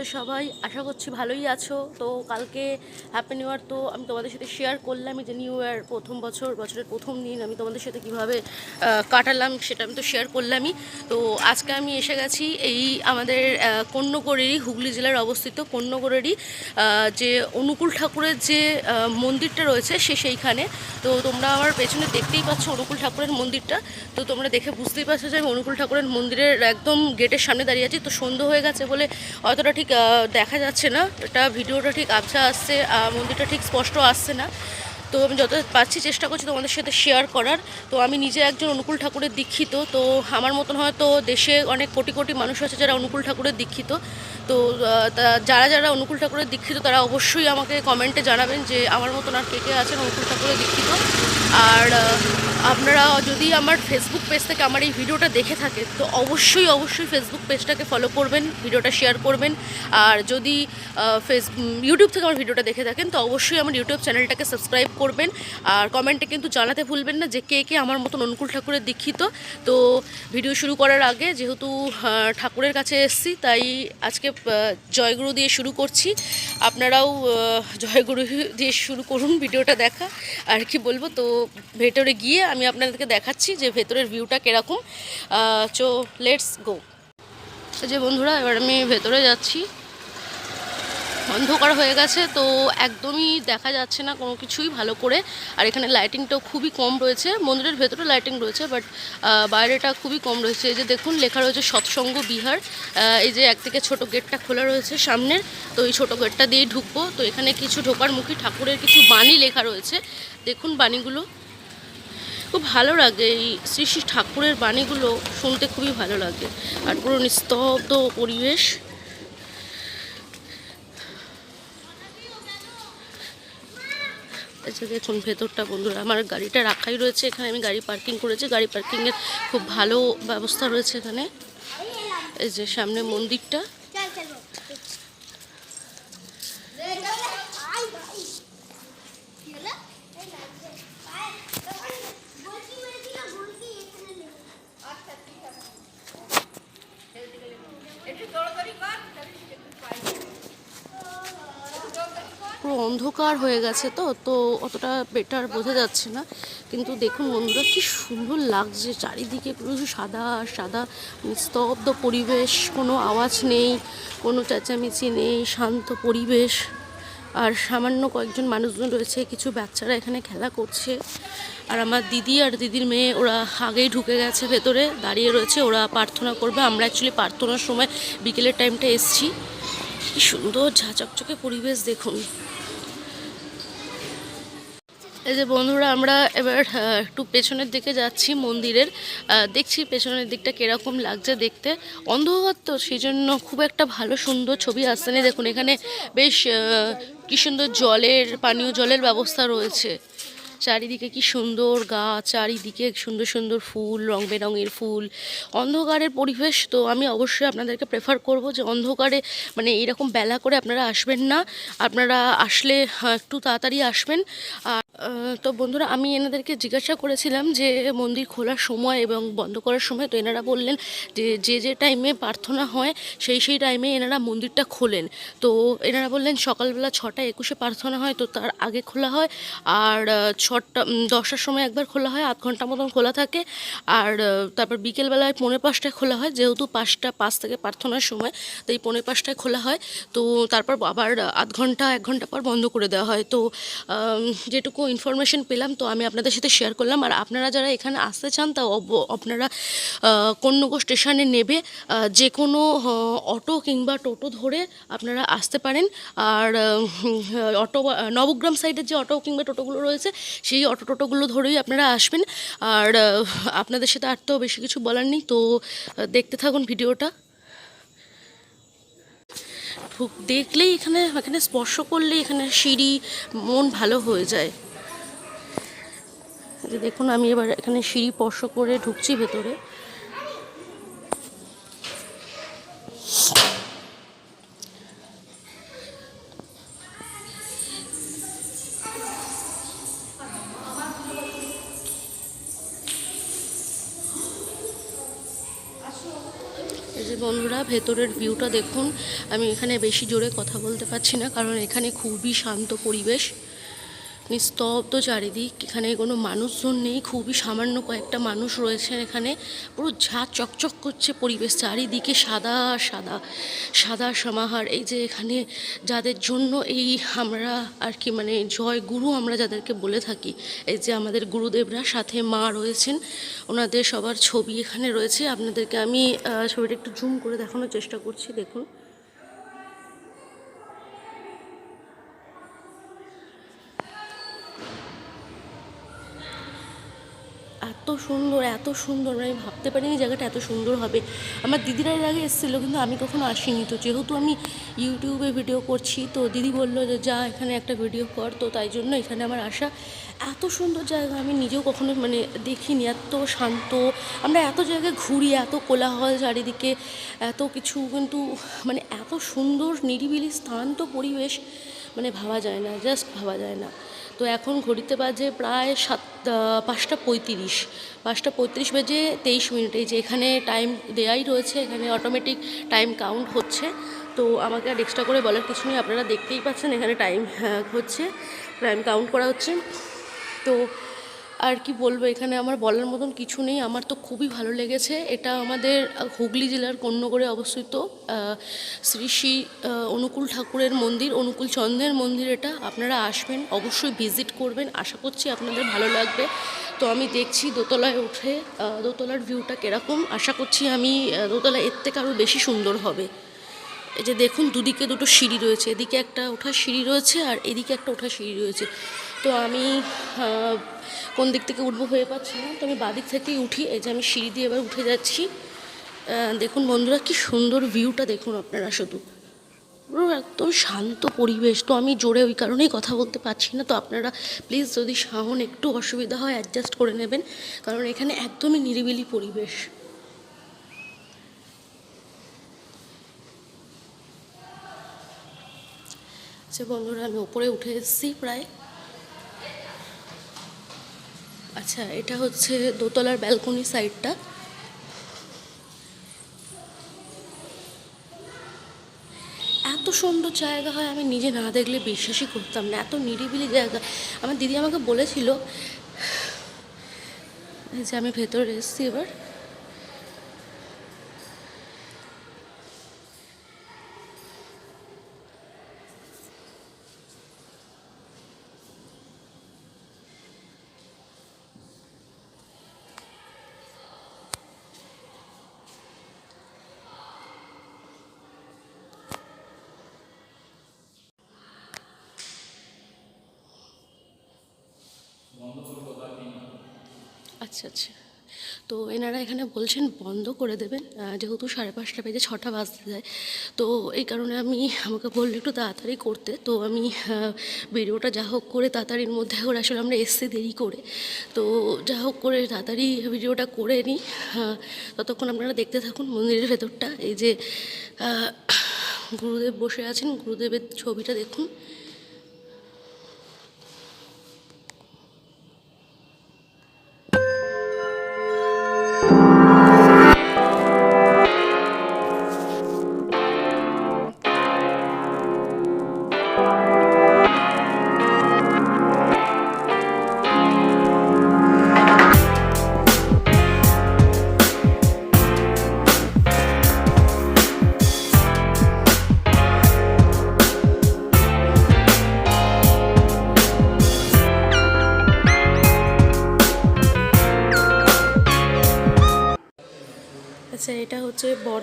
আছো সবাই, আশা করছি ভালোই আছো। তো কালকে হ্যাপি নিউ ইয়ার তো আমি তোমাদের সাথে শেয়ার করলামই যে নিউ ইয়ার প্রথম বছর, বছরের প্রথম দিন আমি তোমাদের সাথে কীভাবে কাটালাম সেটা আমি তো শেয়ার করলামই। তো আজকে আমি এসে গেছি এই আমাদের কন্যগড়েরই, হুগলি জেলার অবস্থিত কন্যগড়েরই যে অনুকূল ঠাকুরের যে মন্দিরটা রয়েছে সে সেইখানে। তো তোমরা আমার পেছনে দেখতেই পাচ্ছ অনুকূল ঠাকুরের মন্দিরটা। তো তোমরা দেখে বুঝতেই পারছ যে আমি অনুকূল ঠাকুরের মন্দিরের একদম গেটের সামনে দাঁড়িয়ে আছি। তো সন্ধ্যা হয়ে গেছে বলে অতটা ঠিক দেখা যাচ্ছে না। এটা ভিডিওটা ঠিক আবছা আসছে মন্দিরটা ঠিক স্পষ্ট আসছে না। তো আমি যত পারছি চেষ্টা করছি তোমাদের সাথে শেয়ার করার। তো আমি নিজে একজন অনুকূল ঠাকুরের দীক্ষিত। তো আমার মতন হয়তো দেশে অনেক কোটি কোটি মানুষ আছে যারা অনুকূল ঠাকুরের দীক্ষিত। তো যারা যারা অনুকূল ঠাকুরের দীক্ষিত, তারা অবশ্যই আমাকে কমেন্টে জানাবেন যে আমার মতন আর কে কে আছেন অনুকূল ঠাকুরের দীক্ষিত। আর আপনারা যদি আমার ফেসবুক পেজ থেকে আমার এই ভিডিওটা দেখে থাকেন, তো অবশ্যই অবশ্যই ফেসবুক পেজটাকে ফলো করবেন, ভিডিওটা শেয়ার করবেন। আর যদি ফেস ইউটিউব থেকে আমার ভিডিওটা দেখে থাকেন, তো অবশ্যই আমার ইউটিউব চ্যানেলটাকে সাবস্ক্রাইব করবেন। আর কমেন্টে কিন্তু জানাতে ভুলবেন না যে কে কে আমার মতন অনুকূল ঠাকুরের দীক্ষিত। তো ভিডিও শুরু করার আগে যেহেতু ঠাকুরের কাছে এসেছি, তাই আজকে জয়গুরু দিয়ে শুরু করছি। আপনারাও জয়গুরু দিয়ে শুরু করুন ভিডিওটা দেখা। আর কি বলব, তো ভেতরে গিয়ে আমি আপনাদেরকে দেখাচ্ছি যে ভেতরের ভিউটা কীরকম। চো লেটস গো যে বন্ধুরা, এবার আমি ভেতরে যাচ্ছি। অন্ধকার হয়ে গেছে, তো একদমই দেখা যাচ্ছে না কোনো কিছুই ভালো করে। আর এখানে লাইটিংটাও খুবই কম রয়েছে। মন্দিরের ভেতরে লাইটিং রয়েছে বাট বাইরেটা খুবই কম রয়েছে। এই যে দেখুন, লেখা রয়েছে সৎসঙ্গ বিহার। এই যে এক থেকে ছোট গেটটা খোলা রয়েছে সামনের, তো এই ছোট গেটটা দিয়েই ঢুকবো। তো এখানে কিছু ঢোকার মুখী ঠাকুরের কিছু বাণী লেখা রয়েছে। দেখুন বাণীগুলো। খুব ভালো লাগে। এই শ্রী শ্রী ঠাকুরের বাণীগুলো শুনতে খুবই ভালো লাগে। আর পুরো নিস্তব্ধ পরিবেশ। দেখুন ভেতরটা বন্ধুরা, আমার গাড়িটা রাখাই রয়েছে এখানে, আমি গাড়ি পার্কিং করেছি। গাড়ি পার্কিংয়ের খুব ভালো ব্যবস্থা রয়েছে এখানে। এই যে সামনে মন্দিরটা। পুরো অন্ধকার হয়ে গেছে তো তো অতটা বেটার বোঝা যাচ্ছে না। কিন্তু দেখুন বন্ধুরা, কি সুন্দর লাগছে চারিদিকে, পুরো সাদা সাদা নিস্তব্ধ পরিবেশ, কোনো আওয়াজ নেই, কোনো চেঁচামেচি নেই, শান্ত পরিবেশ। আর সামান্য কয়েকজন মানুষজন রয়েছে, কিছু বাচ্চারা এখানে খেলা করছে। আর আমার দিদি আর দিদির মেয়ে, ওরা আগেই ঢুকে গেছে ভেতরে, দাঁড়িয়ে রয়েছে, ওরা প্রার্থনা করবে। আমরা অ্যাকচুয়ালি প্রার্থনার সময় বিকেলের টাইমটা এসছি। কি সুন্দর ঝাঁচকচকে পরিবেশ, দেখুন। এই যে বন্ধুরা, আমরা এবার একটু পেছনের দিকে যাচ্ছি মন্দিরের। দেখছি পেছনের দিকটা কেরকম লাগছে দেখতে। অন্ধকার তো সেই জন্য খুব একটা ভালো সুন্দর ছবি আসছে না। দেখুন, এখানে বেশ কি সুন্দর জলের, পানীয় জলের ব্যবস্থা রয়েছে। চারিদিকে কি সুন্দর গাছ চারিদিকে সুন্দর সুন্দর ফুল রং বেরঙের ফুল অন্ধকারের পরিবেশ। তো আমি অবশ্যই আপনাদেরকে প্রেফার করব যে অন্ধকারে মানে এরকম বেলা করে আপনারা আসবেন না। আপনারা আসলে একটু তাড়াতাড়ি আসবেন। আর তো বন্ধুরা আমি এনাদেরকে জিজ্ঞাসা করেছিলাম যে মন্দির খোলার সময় এবং বন্ধ করার সময় তো এনারা বললেন যে যে যে টাইমে প্রার্থনা হয় সেই সেই টাইমে এনারা মন্দিরটা খোলেন। তো এনারা বললেন সকালবেলা ছটা একুশে প্রার্থনা হয় তো তার আগে খোলা হয়। আর আহ, ছটা দশটার সময় একবার খোলা হয়, আধ ঘণ্টা মতন খোলা থাকে। আর তারপর বিকেলবেলায় পৌনে পাঁচটায় খোলা হয়, যেহেতু পাঁচটা পাঁচ থেকে প্রার্থনার সময় তো এই পৌনে পাঁচটায় খোলা হয়। তো তারপর আবার আধ ঘণ্টা, এক ঘণ্টা পর বন্ধ করে দেওয়া হয়। তো যেটুকু ইনফরমেশন পেলাম, তো আমি আপনাদের সাথে শেয়ার করলাম। আর আপনারা যারা এখানে আসতে চান, তা আপনারা কন্যগো স্টেশনে নেবে যে কোনো অটো কিংবা টোটো ধরে আপনারা আসতে পারেন। আর অটো নবগ্রাম সাইডের যে অটো কিংবা টোটোগুলো রয়েছে সেই অটো টোটোগুলো ধরেই আপনারা আসবেন। আর আপনাদের সাথে আর তো বেশি কিছু বলার নেই, তো দেখতে থাকুন ভিডিওটা। দেখলেই এখানে এখানে স্পর্শ করলেই এখানে সিঁড়ি, মন ভালো হয়ে যায়। দেখুন, আমি এবার এখানে সিঁড়ি স্পর্শ করে ঢুকছি ভেতরে। বন্ধুরা, ভেতরের ভিউটা দেখুন। আমি এখানে বেশি জোরে কথা বলতে পারছি না, কারণ এখানে খুবই শান্ত পরিবেশ। নিস্তব্ধ চারিদিক। এখানে কোনো মানুষজন নেই। খুবই সামান্য কয়েকটা মানুষ রয়েছেন এখানে। পুরো ঝা চকচক করছে পরিবেশ। চারিদিকে সাদা সাদা সাদা সমাহার। এই যে এখানে যাদের জন্য এই আমরা আর কি মানে জয় গুরু আমরা যাদেরকে বলে থাকি, এই যে আমাদের গুরুদেবরা, সাথে মা রয়েছেন। ওনাদের সবার ছবি এখানে রয়েছে। আপনাদেরকে আমি ছবিটা একটু জুম করে দেখানোর চেষ্টা করছি। দেখুন। এত সুন্দর এত সুন্দর, আমি ভাবতে পারিনি জায়গাটা এত সুন্দর হবে। আমার দিদিরা এর আগে এসেছিল, কিন্তু আমি কখনো আসিনি। তো যেহেতু আমি ইউটিউবে ভিডিও করছি, তো দিদি বলল যে, যা, এখানে একটা ভিডিও কর। তো তাই জন্য এখানে আমার আসা। এত সুন্দর জায়গা, আমি নিজেও কখনো মানে দেখিনি। এত শান্ত, আমরা এত জায়গায় ঘুরি, এত কোলাহল চারিদিকে, এত কিছু কিন্তু মানে এত সুন্দর, নিরিবিলি স্থান তো পরিবেশ মানে ভাবা যায় না জাস্ট ভাবা যায় না। তো এখন ঘড়িতে বাজে প্রায় সাত পাঁচটা পঁয়ত্রিশ। পাঁচটা পঁয়ত্রিশ বেজে তেইশ মিনিট। এই যে এখানে টাইম দেয়াই রয়েছে, এখানে অটোমেটিক টাইম কাউন্ট হচ্ছে। তো আমাকে আর এক্সট্রা করে বলার কিছু নেই। আপনারা দেখতেই পাচ্ছেন এখানে টাইম হচ্ছে। টাইম কাউন্ট করা হচ্ছে। তো আর কি বলব, এখানে আমার বলার মতন কিছু নেই। আমার তো খুবই ভালো লেগেছে। এটা আমাদের হুগলি জেলার কন্যগড়ে অবস্থিত শ্রী শ্রী অনুকূল ঠাকুরের মন্দির, অনুকূল চন্দ্রের মন্দির এটা। আপনারা আসবেন, অবশ্যই ভিজিট করবেন। আশা করছি আপনাদের ভালো লাগবে। তো আমি দেখছি দোতলায় উঠে দোতলার ভিউটা কীরকম। আশা করছি আমি দোতলা এর থেকে আরও বেশি সুন্দর হবে। এই যে দেখুন, দুদিকে দুটো সিঁড়ি রয়েছে। এদিকে একটা ওঠার সিঁড়ি রয়েছে আর এদিকে একটা ওঠার সিঁড়ি রয়েছে। তো আমি কোন দিক থেকে উঠবো হয়ে পাচ্ছি না। তো আমি বাদিক থেকেই উঠি, এই যে আমি সিঁড়ি দিয়ে এবার উঠে যাচ্ছি। দেখুন বন্ধুরা, কি সুন্দর ভিউটা দেখুন আপনারা শুধু। পুরো একদম শান্ত পরিবেশ। তো আমি জোরে ওই কারণেই কথা বলতে পারছি না। তো আপনারা প্লিজ যদি সাহন একটু অসুবিধা হয় অ্যাডজাস্ট করে নেবেন। কারণ এখানে একদমই নিরিবিলি পরিবেশ। আচ্ছা বন্ধুরা, আমি ওপরে উঠে এসেছি প্রায়। আচ্ছা এটা হচ্ছে দোতলার ব্যালকনি সাইডটা এত সুন্দর জায়গা হয়, আমি নিজে না দেখলে বিশ্বাসই করতাম না। এত নিরিবিলি জায়গা। আমার দিদি আমাকে বলেছিল যে আমি ভেতরে এসেছি এবার। আচ্ছা আচ্ছা। তো এনারা এখানে বলছেন বন্ধ করে দেবেন যেহেতু সাড়ে পাঁচটা বেজে ছটা বাজতে যায়। তো এই কারণে আমি, আমাকে বলল একটু তাড়াতাড়ি করতে। তো আমি ভিডিওটা যা হোক করে তাড়াতাড়ির মধ্যে করে আসলে আমরা এসছি দেরি করে। তো যা হোক করে তাড়াতাড়ি ভিডিওটা করে নিই। ততক্ষণ আপনারা দেখতে থাকুন মন্দিরের ভেতরটা। এই যে গুরুদেব বসে আছেন, গুরুদেবের ছবিটা দেখুন।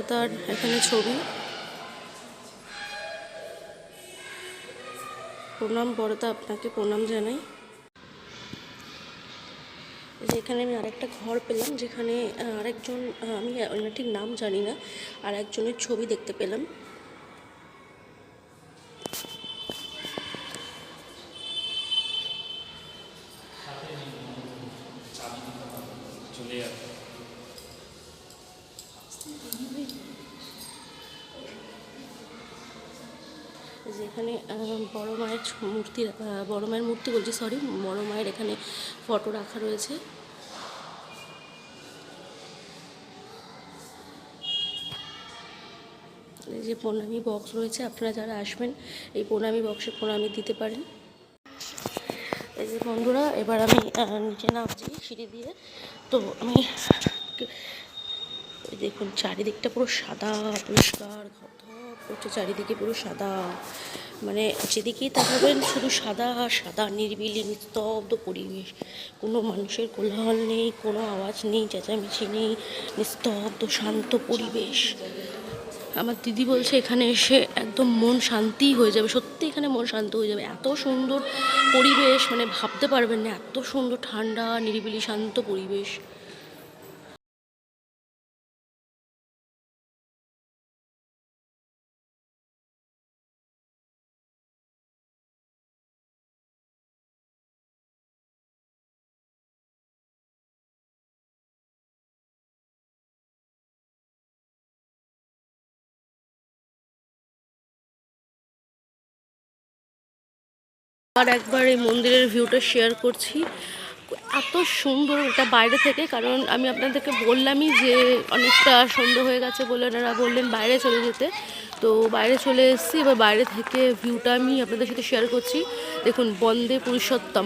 বর্দার এখানে ছবি। প্রণাম বড়দা আপনাকে প্রণাম জানাই। যেখানে আমি আরেকটা ঘর পেলাম, যেখানে আরেকজন আমি ঠিক নাম জানি না, আর একজনের ছবি দেখতে পেলাম। এই যে বড় মায়ের মূর্তি বড় মায়ের মূর্তি বলছি সরি বড় মায়ের এখানে ফটো রাখা রয়েছে। এই যে প্রণামী বক্স রয়েছে, আপনারা যারা আসবেন, এই প্রণামী বক্সে প্রণামী দিতে পারেন। এই যে বন্ধুরা, এবার আমি নিচে নামছি সিঁড়ি দিয়ে। তো আমি দেখুন, চারিদিকটা পুরো সাদা, পরিষ্কার করছে চারিদিকে পুরো সাদা। মানে যেদিকেই তাকাবেন, শুধু সাদা সাদা, নিরিবিলি, নিস্তব্ধ পরিবেশ। কোনো মানুষের কোলাহল নেই, কোনো আওয়াজ নেই, চেঁচামেচি নেই, নিস্তব্ধ, শান্ত পরিবেশ। আমার দিদি বলছে, এখানে এসে একদম মন শান্তি হয়ে যাবে। সত্যি এখানে মন শান্ত হয়ে যাবে। এত সুন্দর পরিবেশ মানে ভাবতে পারবেন না, এত সুন্দর ঠান্ডা, নিরিবিলি, শান্ত পরিবেশ। আর একবার এই মন্দিরের ভিউটা শেয়ার করছি। এত সুন্দর এটা বাইরে থেকে, কারণ আমি আপনাদেরকে বললামই যে অনেকটা সন্ধ্যা হয়ে গেছে বলে ওনারা বললেন বাইরে চলে যেতে। তো বাইরে চলে এসেছি, এবার বাইরে থেকে ভিউটা আমি আপনাদের সাথে শেয়ার করছি। দেখুন, বন্দে পুরুষোত্তম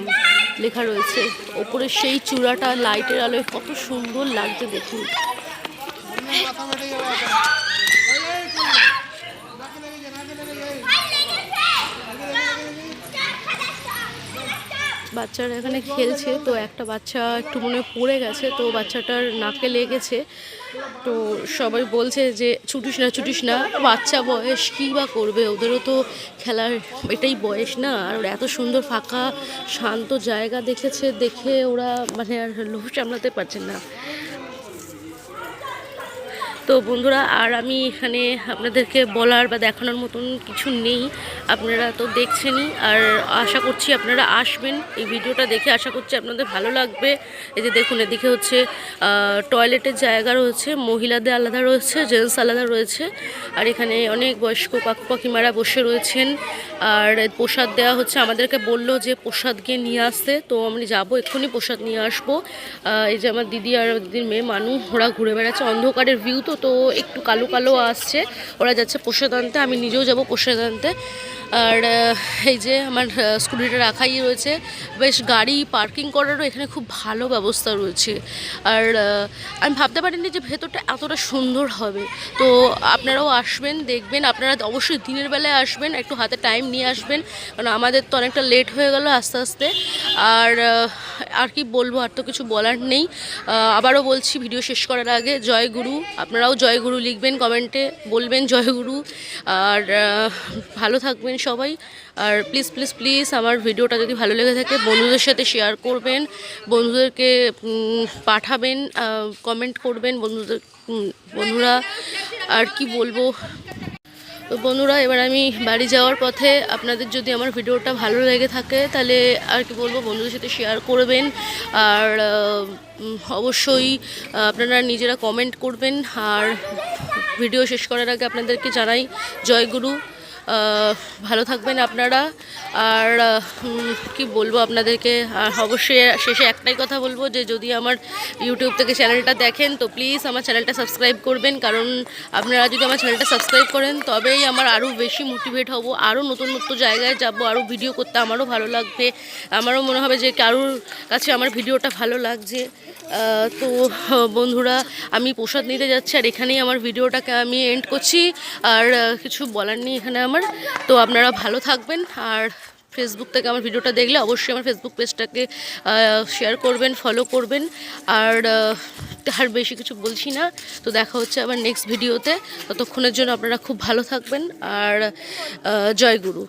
লেখা রয়েছে। ওপরে সেই চূড়াটা লাইটের আলোয় কত সুন্দর লাগছে দেখুন। বাচ্চারা এখানে খেলছে, তো একটা বাচ্চা একটু মনে পড়ে গেছে, তো বাচ্চাটার নাকে লেগেছে। তো সবাই বলছে যে, ছুটিস না ছুটিস না, বাচ্চা বয়স কী বা করবে? ওদেরও তো খেলার এটাই বয়স না। আর ওরা এত সুন্দর ফাঁকা, শান্ত জায়গা দেখেছে, দেখে ওরা মানে আর লোভ সামলাতে পারছে না। তো বন্ধুরা, আর আমি এখানে আপনাদেরকে বলার বা দেখানোর মতন কিছু নেই। আপনারা তো দেখছেনই, আর আশা করছি আপনারা আসবেন। এই ভিডিওটা দেখে আশা করছি আপনাদের ভালো লাগবে। এই যে দেখুন, এদিকে হচ্ছে টয়লেটের জায়গা রয়েছে, মহিলাদের আলাদা রয়েছে, জেন্টস আলাদা রয়েছে, আর এখানে অনেক বয়স্ক কাকু কাকিমারা বসে রয়েছেন। আর প্রসাদ দেওয়া হচ্ছে, আমাদেরকে বলল যে প্রসাদ গিয়ে নিয়ে আসতে, তো আমি যাব, এক্ষুনি প্রসাদ নিয়ে আসব। এই যে আমার দিদি আর দিদির মেয়ে, মানু, ওরা ঘুরে বেড়াচ্ছে, অন্ধকারের ভিউ তো তো একটু কালো কালো আসছে। ওরা যাচ্ছে প্রসাদ আনতে আমি নিজেও যাব প্রসাদ আনতে আর এই যে আমার স্কুটিটা রাখাই রয়েছে। বেশ গাড়ি পার্কিং করারও এখানে খুব ভালো ব্যবস্থা রয়েছে। আর আমি ভাবতে পারিনি যে ভেতরটা এতটা সুন্দর হবে। তো আপনারাও আসবেন, দেখবেন। আপনারা অবশ্যই দিনের বেলায় আসবেন, একটু হাতে টাইম নিয়ে আসবেন। কারণ আমাদের তো অনেকটা লেট হয়ে গেল আস্তে আস্তে। আর আর কি বলব, আর তো কিছু বলার নেই। আবারও বলছি ভিডিও শেষ করার আগে জয় গুরু। আপনারাও জয়গুরু লিখবেন কমেন্টে বলবেন জয়গুরু। আর ভালো থাকবেন সবাই। আর প্লিজ প্লিজ প্লিজ আমার ভিডিওটা যদি ভালো লেগে থাকে, বন্ধুদের সাথে শেয়ার করবেন, বন্ধুদেরকে পাঠাবেন কমেন্ট করবেন, বন্ধুদের বন্ধুরা, আর কি বলব? তো বন্ধুরা, এবার আমি বাড়ি যাওয়ার পথে আপনাদের যদি আমার ভিডিওটা ভালো লেগে থাকে, তাহলে আর কি বলব, বন্ধুদের সাথে শেয়ার করবেন। আর অবশ্যই আপনারা নিজেরা কমেন্ট করবেন। আর, ভিডিও শেষ করার আগে আপনাদেরকে জানাই জয়গুরু ভালো থাকবেন আপনারা। আর কি বলব আপনাদেরকে? আর অবশ্যই শেষে একটাই কথা বলব যে, যদি আমার ইউটিউব থেকে চ্যানেলটা দেখেন, তো প্লিজ আমার চ্যানেলটা সাবস্ক্রাইব করবেন। কারণ আপনারা যদি আমার চ্যানেলটা সাবস্ক্রাইব করেন, তবেই আমার আরও বেশি মোটিভেট হব আরও নতুন নতুন জায়গায় যাব আরও ভিডিও করতে আমারও ভালো লাগবে। আমারও মনে হবে যে, কারোর কাছে আমার ভিডিওটা ভালো লাগছে। তো, বন্ধুরা, আমি প্রসাদ নিতে যাচ্ছি, আর এখানেই আমার ভিডিওটাকে আমি এন্ড করছি। আর কিছু বলার নেই, এখানে আমার তো আপনারা ভালো থাকবেন আর ফেসবুক থেকে আমার ভিডিওটা দেখলে অবশ্যই আমার ফেসবুক পেজটাকে শেয়ার করবেন ফলো করবেন। আর আর বেশি কিছু বলছি না। তো দেখা হচ্ছে আবার নেক্সট ভিডিওতে ততক্ষণের জন্য আপনারা খুব ভালো থাকবেন। আর জয় গুরু।